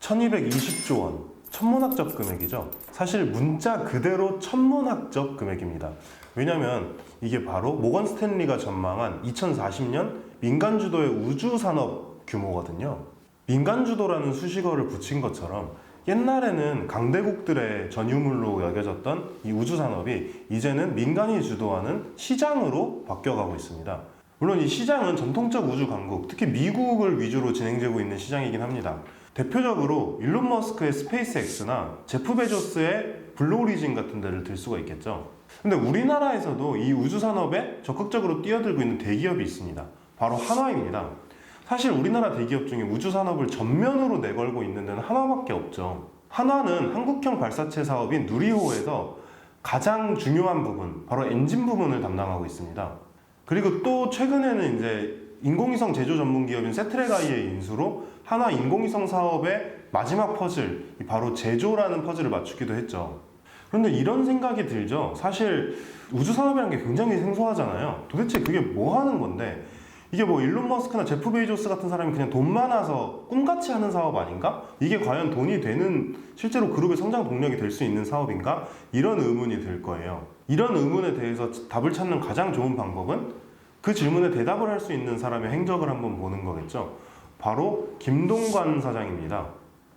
1220조 원. 천문학적 금액이죠. 사실 문자 그대로 천문학적 금액입니다. 왜냐면 이게 바로 모건 스탠리가 전망한 2040년 민간 주도의 우주 산업 규모거든요. 민간 주도라는 수식어를 붙인 것처럼 옛날에는 강대국들의 전유물로 여겨졌던 이 우주 산업이 이제는 민간이 주도하는 시장으로 바뀌어가고 있습니다. 물론 이 시장은 전통적 우주 강국, 특히 미국을 위주로 진행되고 있는 시장이긴 합니다. 대표적으로 일론 머스크의 스페이스X나 제프 베조스의 블루오리진 같은 데를 들 수가 있겠죠. 근데 우리나라에서도 이 우주 산업에 적극적으로 뛰어들고 있는 대기업이 있습니다. 바로 한화입니다. 사실 우리나라 대기업 중에 우주 산업을 전면으로 내걸고 있는 데는 하나밖에 없죠. 한화는 한국형 발사체 사업인 누리호에서 가장 중요한 부분, 바로 엔진 부분을 담당하고 있습니다. 그리고 또 최근에는 이제 인공위성 제조 전문 기업인 세트레가이의 인수로 하나 인공위성 사업의 마지막 퍼즐, 이 바로 제조라는 퍼즐을 맞추기도 했죠. 그런데 이런 생각이 들죠. 사실 우주 산업이라는 게 굉장히 생소하잖아요. 도대체 그게 뭐 하는 건데 이게 뭐 일론 머스크나 제프 베이조스 같은 사람이 그냥 돈 많아서 꿈같이 하는 사업 아닌가? 이게 과연 돈이 되는 실제로 그룹의 성장 동력이 될 수 있는 사업인가? 이런 의문이 들 거예요. 이런 의문에 대해서 답을 찾는 가장 좋은 방법은 그 질문에 대답을 할 수 있는 사람의 행적을 한번 보는 거겠죠. 바로 김동관 사장입니다.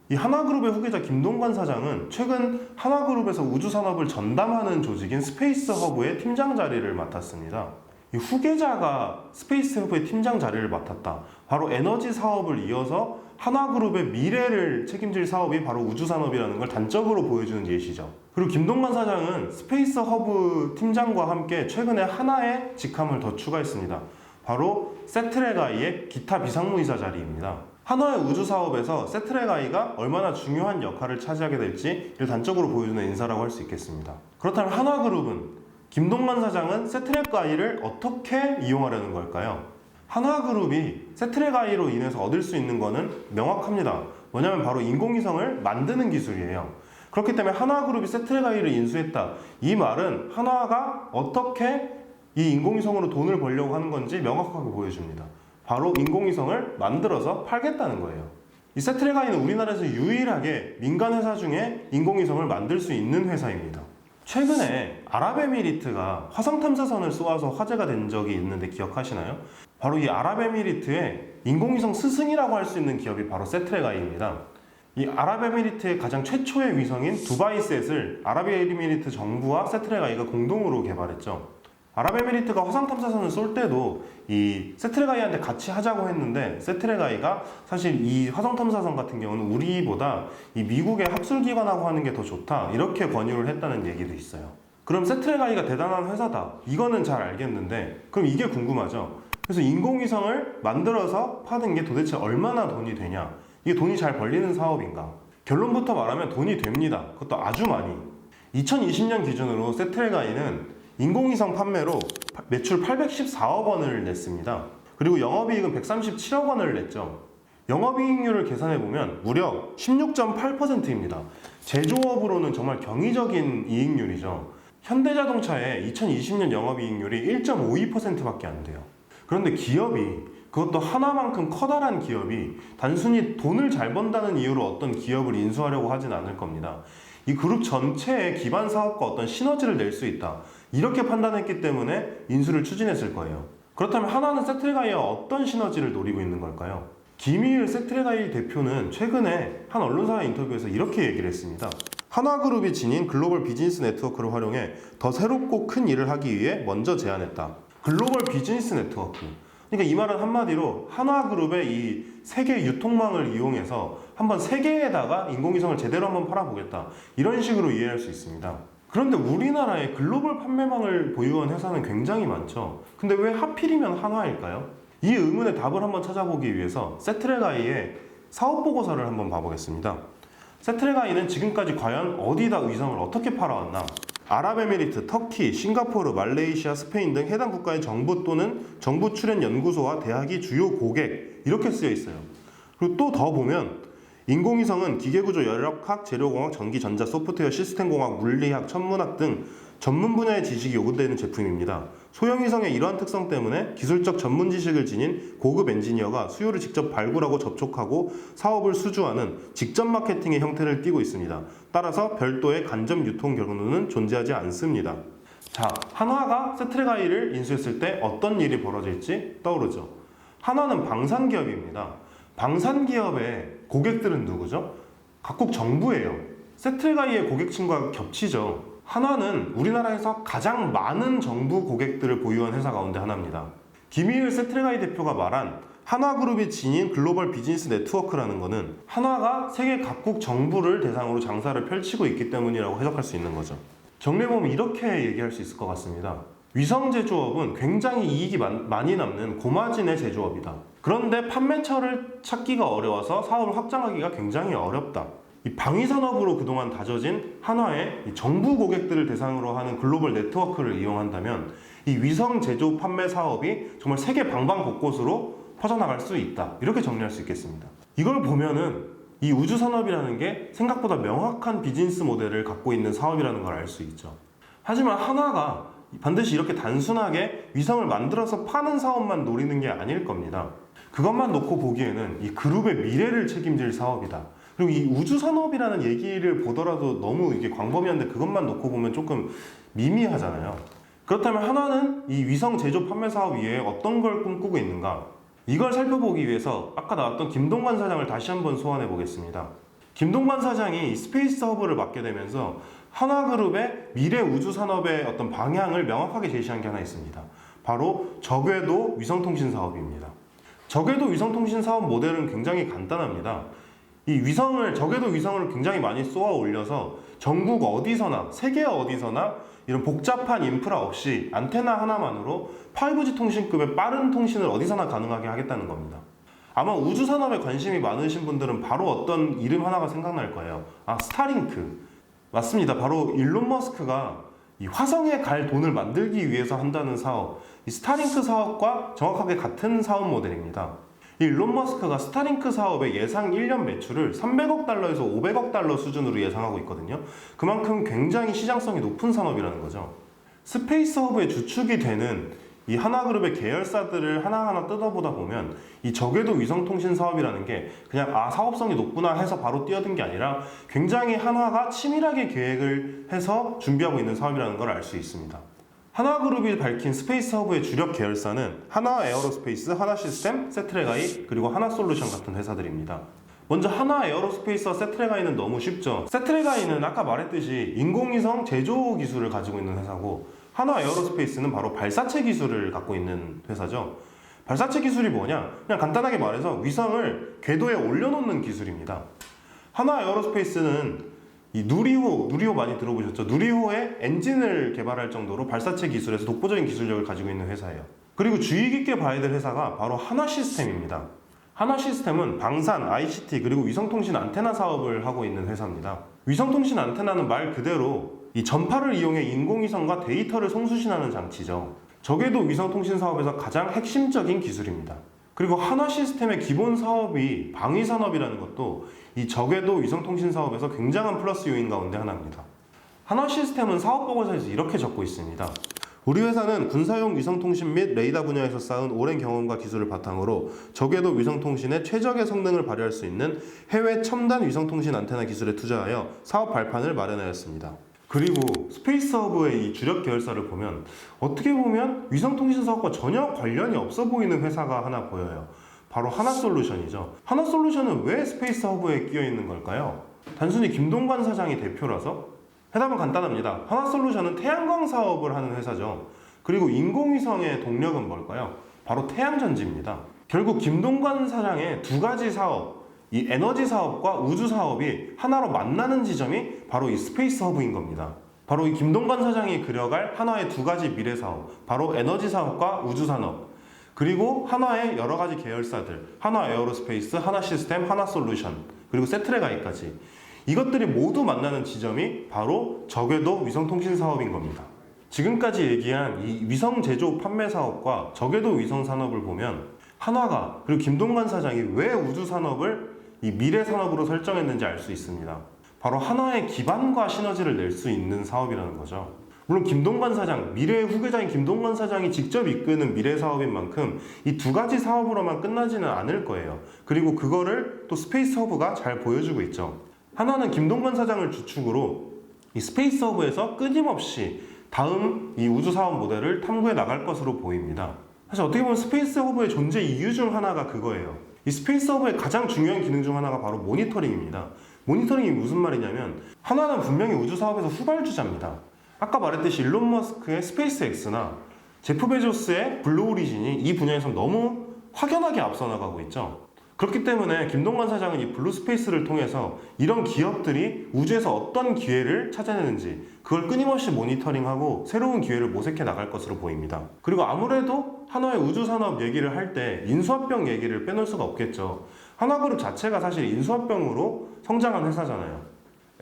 이 하나그룹의 후계자 김동관 사장은 최근 하나그룹에서 우주 산업을 전담하는 조직인 스페이스 허브의 팀장 자리를 맡았습니다. 이 후계자가 스페이스 허브의 팀장 자리를 맡았다. 바로 에너지 사업을 이어서 하나그룹의 미래를 책임질 사업이 바로 우주 산업이라는 걸 단적으로 보여주는 예시죠. 그리고 김동관 사장은 스페이스 허브 팀장과 함께 최근에 하나의 직함을 더 추가했습니다. 바로 세트레가이의 기타 비상무이사 자리입니다. 한화의 우주 사업에서 세트레가이가 얼마나 중요한 역할을 차지하게 될지를 단적으로 보여주는 인사라고 할 수 있겠습니다. 그렇다면 한화그룹은 김동관 사장은 세트레가이를 어떻게 이용하려는 걸까요? 한화그룹이 세트레가이로 인해서 얻을 수 있는 것은 명확합니다. 뭐냐면 바로 인공위성을 만드는 기술이에요. 그렇기 때문에 한화그룹이 세트레가이를 인수했다. 이 말은 한화가 어떻게 이 인공위성으로 돈을 벌려고 하는 건지 명확하게 보여줍니다. 바로 인공위성을 만들어서 팔겠다는 거예요. 이 세트레가이는 우리나라에서 유일하게 민간 회사 중에 인공위성을 만들 수 있는 회사입니다. 최근에 아랍에미리트가 화성 탐사선을 쏘아서 화제가 된 적이 있는데 기억하시나요? 바로 이 아랍에미리트의 인공위성 스승이라고 할 수 있는 기업이 바로 세트레가이입니다. 이 아랍에미리트의 가장 최초의 위성인 두바이셋을 아랍에미리트 정부와 세트레가이가 공동으로 개발했죠. 아랍에미리트가 화성 탐사선을 쏠 때도 이 세트레가이한테 같이 하자고 했는데 세트레가이가 사실 이 화성 탐사선 같은 경우는 우리보다 이 미국의 학술기관하고 하는 게 더 좋다 이렇게 권유를 했다는 얘기도 있어요. 그럼 세트레가이가 대단한 회사다 이거는 잘 알겠는데 그럼 이게 궁금하죠. 그래서 인공위성을 만들어서 파는 게 도대체 얼마나 돈이 되냐 이게 돈이 잘 벌리는 사업인가 결론부터 말하면 돈이 됩니다. 그것도 아주 많이. 2020년 기준으로 세트레가이는 인공위성 판매로 매출 814억 원을 냈습니다. 그리고 영업이익은 137억 원을 냈죠. 영업이익률을 계산해 보면 무려 16.8%입니다. 제조업으로는 정말 경이적인 이익률이죠. 현대자동차의 2020년 영업이익률이 1.52%밖에 안 돼요. 그런데 기업이 그것도 하나만큼 커다란 기업이 단순히 돈을 잘 번다는 이유로 어떤 기업을 인수하려고 하진 않을 겁니다. 이 그룹 전체의 기반 사업과 어떤 시너지를 낼 수 있다. 이렇게 판단했기 때문에 인수를 추진했을 거예요. 그렇다면 하나는 세트레가이와 어떤 시너지를 노리고 있는 걸까요? 김희일 세트레가이 대표는 최근에 한 언론사의 인터뷰에서 이렇게 얘기를 했습니다. 한화그룹이 지닌 글로벌 비즈니스 네트워크를 활용해 더 새롭고 큰 일을 하기 위해 먼저 제안했다. 글로벌 비즈니스 네트워크. 그러니까 이 말은 한마디로 한화그룹의 이 세계 유통망을 이용해서 한번 세계에다가 인공위성을 제대로 한번 팔아보겠다. 이런 식으로 이해할 수 있습니다. 그런데 우리나라에 글로벌 판매망을 보유한 회사는 굉장히 많죠. 근데 왜 하필이면 한화일까요? 이 의문의 답을 한번 찾아보기 위해서 세트레가이의 사업 보고서를 한번 봐보겠습니다. 세트레가이는 지금까지 과연 어디다 위성을 어떻게 팔아왔나? 아랍에미리트, 터키, 싱가포르, 말레이시아, 스페인 등 해당 국가의 정부 또는 정부 출연 연구소와 대학이 주요 고객 이렇게 쓰여 있어요. 그리고 또 더 보면 인공위성은 기계구조, 열역학, 재료공학, 전기, 전자, 소프트웨어, 시스템공학, 물리학, 천문학 등 전문 분야의 지식이 요구되는 제품입니다. 소형 위성의 이러한 특성 때문에 기술적 전문 지식을 지닌 고급 엔지니어가 수요를 직접 발굴하고 접촉하고 사업을 수주하는 직접 마케팅의 형태를 띠고 있습니다. 따라서 별도의 간접 유통 경로는 존재하지 않습니다. 자, 한화가 세트레가이를 인수했을 때 어떤 일이 벌어질지 떠오르죠. 한화는 방산 기업입니다. 방산 기업의 고객들은 누구죠? 각국 정부예요. 세트레가이의 고객층과 겹치죠. 한화는 우리나라에서 가장 많은 정부 고객들을 보유한 회사 가운데 하나입니다. 김희일 세트레가이 대표가 말한 한화그룹이 지닌 글로벌 비즈니스 네트워크라는 것은 한화가 세계 각국 정부를 대상으로 장사를 펼치고 있기 때문이라고 해석할 수 있는 거죠. 정리해보면 이렇게 얘기할 수 있을 것 같습니다. 위성 제조업은 굉장히 이익이 많- 많이 남는 고마진의 제조업이다. 그런데 판매처를 찾기가 어려워서 사업을 확장하기가 굉장히 어렵다. 이 방위산업으로 그동안 다져진 이 정부 고객들을 대상으로 하는 글로벌 네트워크를 이용한다면 이 위성 제조 판매 사업이 정말 세계 방방 곳곳으로 퍼져나갈 수 있다. 이렇게 정리할 수 있겠습니다. 이걸 보면은 이 우주 산업이라는 게 생각보다 명확한 비즈니스 모델을 갖고 있는 사업이라는 걸 알 수 있죠. 하지만 하나가 반드시 이렇게 단순하게 위성을 만들어서 파는 사업만 노리는 게 아닐 겁니다. 그것만 놓고 보기에는 이 그룹의 미래를 책임질 사업이다. 그리고 이 우주 산업이라는 얘기를 보더라도 너무 이게 광범위한데 그것만 놓고 보면 조금 미미하잖아요. 그렇다면 하나는 이 위성 제조 판매 사업 이외에 어떤 걸 꿈꾸고 있는가? 이걸 살펴보기 위해서 아까 나왔던 김동관 사장을 다시 한번 소환해 보겠습니다. 김동관 사장이 이 스페이스 허브를 맡게 되면서 한화그룹의 미래 우주 산업의 어떤 방향을 명확하게 제시한 게 하나 있습니다. 바로 저궤도 위성통신 사업입니다. 저궤도 위성통신 사업 모델은 굉장히 간단합니다. 이 위성을 저궤도 위성을 굉장히 많이 쏘아 올려서 전국 어디서나 세계 어디서나 이런 복잡한 인프라 없이 안테나 하나만으로 5G 통신급의 빠른 통신을 어디서나 가능하게 하겠다는 겁니다. 아마 우주 산업에 관심이 많으신 분들은 바로 어떤 이름 하나가 생각날 거예요. 아, 스타링크. 맞습니다. 바로 일론 머스크가 이 화성에 갈 돈을 만들기 위해서 한다는 사업, 이 스타링크 사업과 정확하게 같은 사업 모델입니다. 이 일론 머스크가 스타링크 사업의 예상 1년 매출을 300억 달러에서 500억 달러 수준으로 예상하고 있거든요. 그만큼 굉장히 시장성이 높은 산업이라는 거죠. 스페이스 허브의 주축이 되는 이 하나그룹의 계열사들을 하나하나 뜯어보다 보면 이 저궤도 위성통신 사업이라는 게 그냥 아 사업성이 높구나 해서 바로 뛰어든 게 아니라 굉장히 한화가 치밀하게 계획을 해서 준비하고 있는 사업이라는 걸 알 수 있습니다. 하나그룹이 밝힌 스페이스 허브의 주력 계열사는 하나 에어로스페이스, 하나 시스템, 세트레가이 그리고 하나 솔루션 같은 회사들입니다. 먼저 하나 에어로스페이스와 세트레가이는 너무 쉽죠. 세트레가이는 아까 말했듯이 인공위성 제조 기술을 가지고 있는 회사고 하나 에어로스페이스는 바로 발사체 기술을 갖고 있는 회사죠. 발사체 기술이 뭐냐? 그냥 간단하게 말해서 위성을 궤도에 올려놓는 기술입니다. 하나 에어로스페이스는 이 누리호, 누리호 많이 들어보셨죠? 누리호의 엔진을 개발할 정도로 발사체 기술에서 독보적인 기술력을 가지고 있는 회사예요. 그리고 주의 깊게 봐야 될 회사가 바로 하나 시스템입니다. 하나 시스템은 방산, ICT 그리고 위성통신 안테나 사업을 하고 있는 회사입니다. 위성통신 안테나는 말 그대로 이 전파를 이용해 인공위성과 데이터를 송수신하는 장치죠. 저궤도 위성통신 사업에서 가장 핵심적인 기술입니다. 그리고 하나 시스템의 기본 사업이 방위 산업이라는 것도 이 저궤도 위성통신 사업에서 굉장한 플러스 요인 가운데 하나입니다. 하나 시스템은 사업 보고서에서 이렇게 적고 있습니다. 우리 회사는 군사용 위성통신 및 레이더 분야에서 쌓은 오랜 경험과 기술을 바탕으로 저궤도 위성통신의 최적의 성능을 발휘할 수 있는 해외 첨단 위성통신 안테나 기술에 투자하여 사업 발판을 마련하였습니다. 그리고 스페이스 허브의 이 주력 계열사를 보면 어떻게 보면 위성통신 사업과 전혀 관련이 없어 보이는 회사가 하나 보여요. 바로 하나 솔루션이죠. 하나 솔루션은 왜 스페이스 허브에 끼어 있는 걸까요? 단순히 김동관 사장이 대표라서? 해답은 간단합니다. 하나 솔루션은 태양광 사업을 하는 회사죠. 그리고 인공위성의 동력은 뭘까요? 바로 태양전지입니다. 결국 김동관 사장의 두 가지 사업, 이 에너지 사업과 우주 사업이 하나로 만나는 지점이 바로 이 스페이스 허브인 겁니다. 바로 이 김동관 사장이 그려갈 하나의 두 가지 미래 사업, 바로 에너지 사업과 우주 산업, 그리고 하나의 여러 가지 계열사들, 하나 에어로스페이스, 하나 시스템, 하나 솔루션, 그리고 세트레가이까지 이것들이 모두 만나는 지점이 바로 저궤도 위성통신 사업인 겁니다. 지금까지 얘기한 이 위성 제조 판매 사업과 저궤도 위성 산업을 보면 한화가 그리고 김동관 사장이 왜 우주 산업을 이 미래 산업으로 설정했는지 알 수 있습니다. 바로 하나의 기반과 시너지를 낼 수 있는 사업이라는 거죠. 물론 김동관 사장, 미래의 후계자인 김동관 사장이 직접 이끄는 미래 사업인 만큼 이 두 가지 사업으로만 끝나지는 않을 거예요. 그리고 그거를 또 스페이스 허브가 잘 보여주고 있죠. 하나는 김동관 사장을 주축으로 이 스페이스 허브에서 끊임없이 다음 이 우주 사업 모델을 탐구해 나갈 것으로 보입니다. 사실 어떻게 보면 스페이스 허브의 존재 이유 중 하나가 그거예요. 이 스페이스 허브의 가장 중요한 기능 중 하나가 바로 모니터링입니다. 모니터링이 무슨 말이냐면 하나는 분명히 우주 사업에서 후발주자입니다. 아까 말했듯이 일론 머스크의 스페이스 X나 제프 베조스의 블루 오리진이 이 분야에서 너무 확연하게 앞서 나가고 있죠. 그렇기 때문에 김동관 사장은 이 블루 스페이스를 통해서 이런 기업들이 우주에서 어떤 기회를 찾아내는지 그걸 끊임없이 모니터링하고 새로운 기회를 모색해 나갈 것으로 보입니다. 그리고 아무래도 한화의 우주 산업 얘기를 할 때 인수합병 얘기를 빼놓을 수가 없겠죠. 한화그룹 자체가 사실 인수합병으로 성장한 회사잖아요.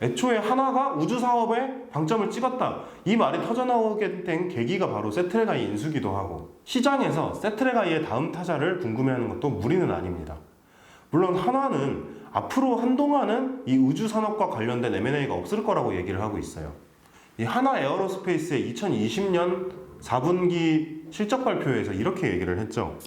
애초에 하나가 우주 사업에 방점을 찍었다. 이 말이 터져나오게 된 계기가 바로 세트레가이 인수기도 하고 시장에서 세트레가이의 다음 타자를 궁금해하는 것도 무리는 아닙니다. 물론 한화는 앞으로 한동안은 이 우주 산업과 관련된 M&A가 없을 거라고 얘기를 하고 있어요. 이 하나 에어로스페이스의 2020년 4분기 실적 발표에서 이렇게 얘기를 했죠.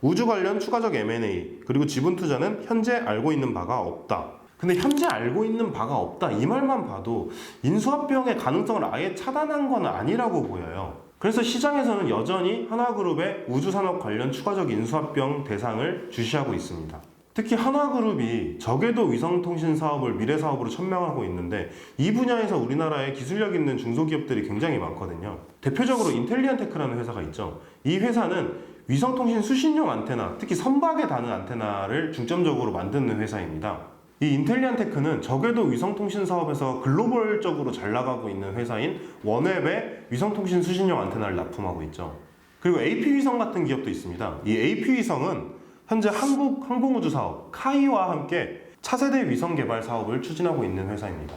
우주 관련 추가적 M&A 그리고 지분 투자는 현재 알고 있는 바가 없다. 근데 현재 알고 있는 바가 없다 이 말만 봐도 인수합병의 가능성을 아예 차단한 건 아니라고 보여요. 그래서 시장에서는 여전히 하나그룹의 우주산업 관련 추가적 인수합병 대상을 주시하고 있습니다. 특히 하나그룹이 저궤도 위성통신 사업을 미래 사업으로 천명하고 있는데 이 분야에서 우리나라에 기술력 있는 중소기업들이 굉장히 많거든요. 대표적으로 인텔리안테크라는 회사가 있죠. 이 회사는 위성통신 수신용 안테나, 특히 선박에 다는 안테나를 중점적으로 만드는 회사입니다. 이 인텔리안 테크는 저궤도 위성통신 사업에서 글로벌적으로 잘 나가고 있는 회사인 원웹의 위성통신 수신용 안테나를 납품하고 있죠. 그리고 AP위성 같은 기업도 있습니다. 이 AP위성은 현재 한국 항공우주 사업 카이와 함께 차세대 위성 개발 사업을 추진하고 있는 회사입니다.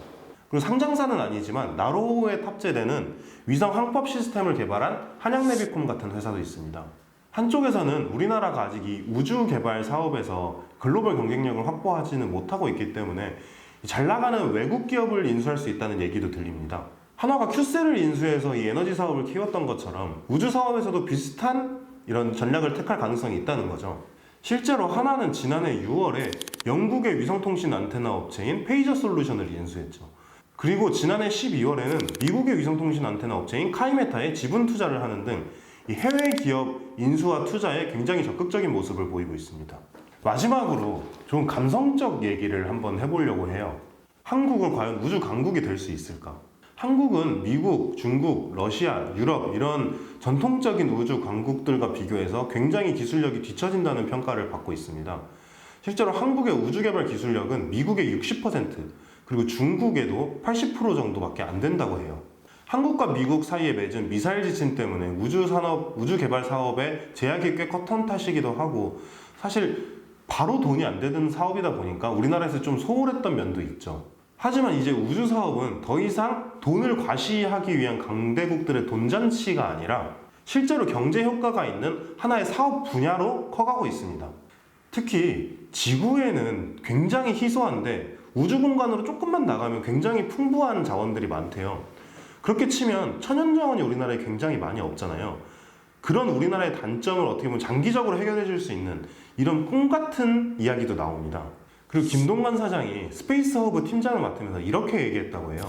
그리고 상장사는 아니지만 나로호에 탑재되는 위성 항법 시스템을 개발한 한양내비콤 같은 회사도 있습니다. 한쪽에서는 우리나라가 아직 이 우주 개발 사업에서 글로벌 경쟁력을 확보하지는 못하고 있기 때문에 잘 나가는 외국 기업을 인수할 수 있다는 얘기도 들립니다. 한화가 큐셀을 인수해서 이 에너지 사업을 키웠던 것처럼 우주 사업에서도 비슷한 이런 전략을 택할 가능성이 있다는 거죠. 실제로 하나는 지난해 6월에 영국의 위성통신 안테나 업체인 페이저 솔루션을 인수했죠. 그리고 지난해 12월에는 미국의 위성통신 안테나 업체인 카이메타에 지분 투자를 하는 등이 해외 기업 인수와 투자에 굉장히 적극적인 모습을 보이고 있습니다. 마지막으로 좀 감성적 얘기를 한번 해보려고 해요. 한국은 과연 우주 강국이 될 수 있을까? 한국은 미국, 중국, 러시아, 유럽 이런 전통적인 우주 강국들과 비교해서 굉장히 기술력이 뒤처진다는 평가를 받고 있습니다. 실제로 한국의 우주 개발 기술력은 미국의 60% 그리고 중국에도 80% 정도밖에 안 된다고 해요. 한국과 미국 사이에 맺은 미사일 지침 때문에 우주 산업, 우주 개발 사업에 제약이 꽤 컸던 탓이기도 하고 사실 바로 돈이 안 되는 사업이다 보니까 우리나라에서 좀 소홀했던 면도 있죠. 하지만 이제 우주 사업은 더 이상 돈을 과시하기 위한 강대국들의 돈잔치가 아니라 실제로 경제 효과가 있는 하나의 사업 분야로 커가고 있습니다. 특히 지구에는 굉장히 희소한데 우주 공간으로 조금만 나가면 굉장히 풍부한 자원들이 많대요. 그렇게 치면 천연 자원이 우리나라에 굉장히 많이 없잖아요. 그런 우리나라의 단점을 어떻게 보면 장기적으로 해결해 줄 수 있는 이런 꿈 같은 이야기도 나옵니다. 그리고 김동관 사장이 스페이스 허브 팀장을 맡으면서 이렇게 얘기했다고 해요.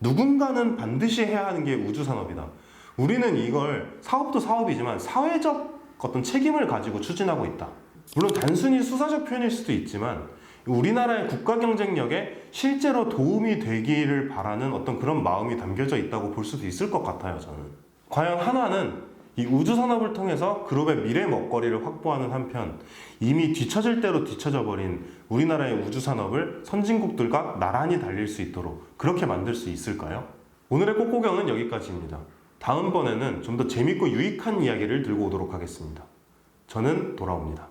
누군가는 반드시 해야 하는 게 우주 산업이다. 우리는 이걸 사업도 사업이지만 사회적 어떤 책임을 가지고 추진하고 있다. 물론 단순히 수사적 표현일 수도 있지만 우리나라의 국가 경쟁력에 실제로 도움이 되기를 바라는 어떤 그런 마음이 담겨져 있다고 볼 수도 있을 것 같아요, 저는. 과연 하나는 이 우주 산업을 통해서 그룹의 미래 먹거리를 확보하는 한편 이미 뒤처질 대로 뒤처져 버린 우리나라의 우주 산업을 선진국들과 나란히 달릴 수 있도록 그렇게 만들 수 있을까요? 오늘의 꽃구경은 여기까지입니다. 다음번에는 좀 더 재밌고 유익한 이야기를 들고 오도록 하겠습니다. 저는 돌아옵니다.